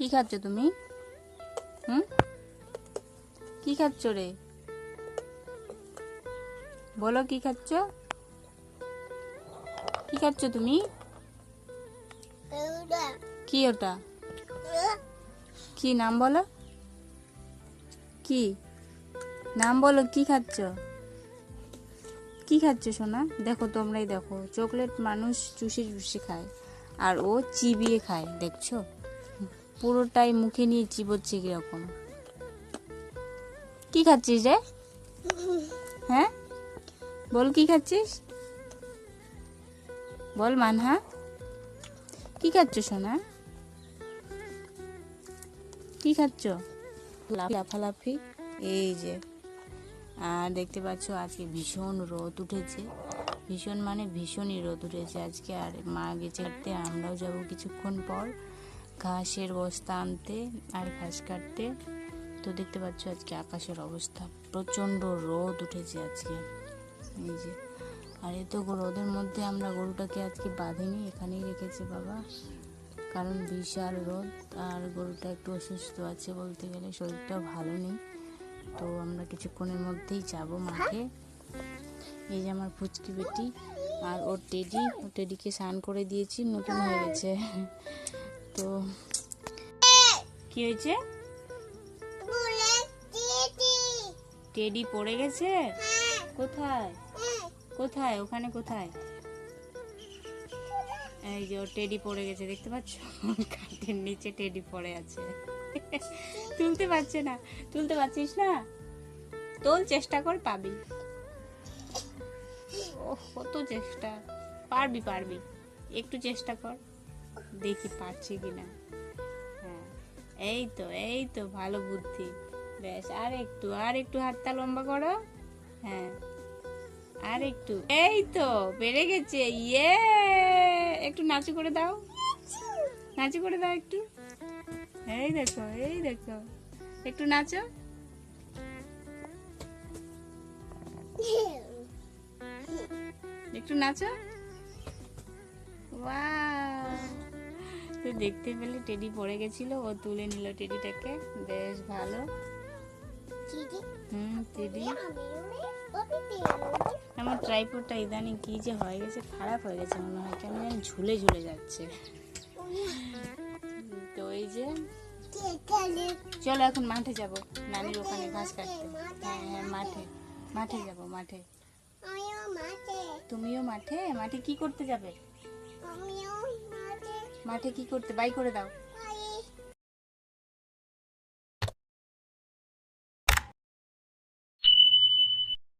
কি খাচ্ছ তুমি? হুম? কি খাচ্ছ রে? বলো কি খাচ্ছ? কি খাচ্ছ তুমি? কি ওটা? কি নাম বলো? কি? নাম বলো কি খাচ্ছ? কি খাচ্ছ সোনা? দেখো তোমরাই দেখো। চকলেট মানুষ চুষে চুষে খায়। আর ও চিবিয়ে খায় দেখছ? পুরোটাই মুখে নিয়ে চিবোচ্ছে কীরকম। কি খাচ্ছিস রে? হ্যাঁ? বল কি খাচ্ছিস? বল মানহা। কি খাচ্ছ সোনা? কি খাচ্ছ? লাফালাফি। এই যে। আর দেখতে পাচ্ছ আজকে ভীষণ রোদ উঠেছে। ভীষণ মানে ভীষণই রোদ উঠেছে আজকে। আর মা গেছে আমরাও যাব কিছুক্ষণ পর। ঘাসের বস্তা আনতে আর ঘাস কাটতে। তো দেখতে পাচ্ছ আজকে আকাশের অবস্থা। প্রচণ্ড রোদ উঠেছে আজকে। এই যে। আর এত রোদের মধ্যে আমরা গরুটাকে আজকে বাঁধিনি, এখানেই রেখেছে বাবা। কারণ বিশাল রোদ, আর গরুটা একটু অসুস্থ আছে বলতে গেলে, শরীরটাও ভালো নেই। তো আমরা কিছুক্ষণের মধ্যেই যাব মাঠে। এই যে আমার ফুচকি বেটি, আর ওর টেডি, ও টেডিকে স্নান করে দিয়েছি, নতুন হয়ে গেছে। তো কি হয়েছে? টেডি পড়ে গেছে? কোথায়? কোথায়? ওখানে কোথায়? এই যে টেডি পড়ে গেছে, দেখতে পাচ্ছ? খাটের নিচে টেডি পড়ে আছে। তুলতে পারছে না। তুলতে পারছিস না? তোল, চেষ্টা কর, পাবি। ও কত চেষ্টা। পারবি পারবি। একটু চেষ্টা কর। দেখি পারছি কিনা। হ্যাঁ এই তো এই তো, ভালো বুদ্ধি। ব্যাস আর একটু আর একটু হাতটা লম্বা করো। হ্যাঁ আর একটু। এই তো, বেড়ে গেছে ইয়ে। একটু নাচু করে দাও। নাচু করে দাও একটু। এই দেখো এই দেখো। একটু নাচো। একটু নাচো। তো দেখতে পেলে টেডি পড়ে গেছিল ও তুলে নিল টেডিটাকে। বেশ ভালো। হুম টেডি। আমার ট্রাইপোডটা ইদানিং কি যে হয়ে গেছে খারাপ হয়ে গেছে মনে হয় কেমন যেন ঝুলে ঝুলে যাচ্ছে। তো এই যে চলো এখন মাঠে যাব। নানির ওখানে ঘাস কাটতে। হ্যাঁ হ্যাঁ মাঠে। মাঠে যাব মাঠে। তুমিও মাঠে? মাঠে কি করতে যাবে? মাঠে কি করতে বাই করে দাও।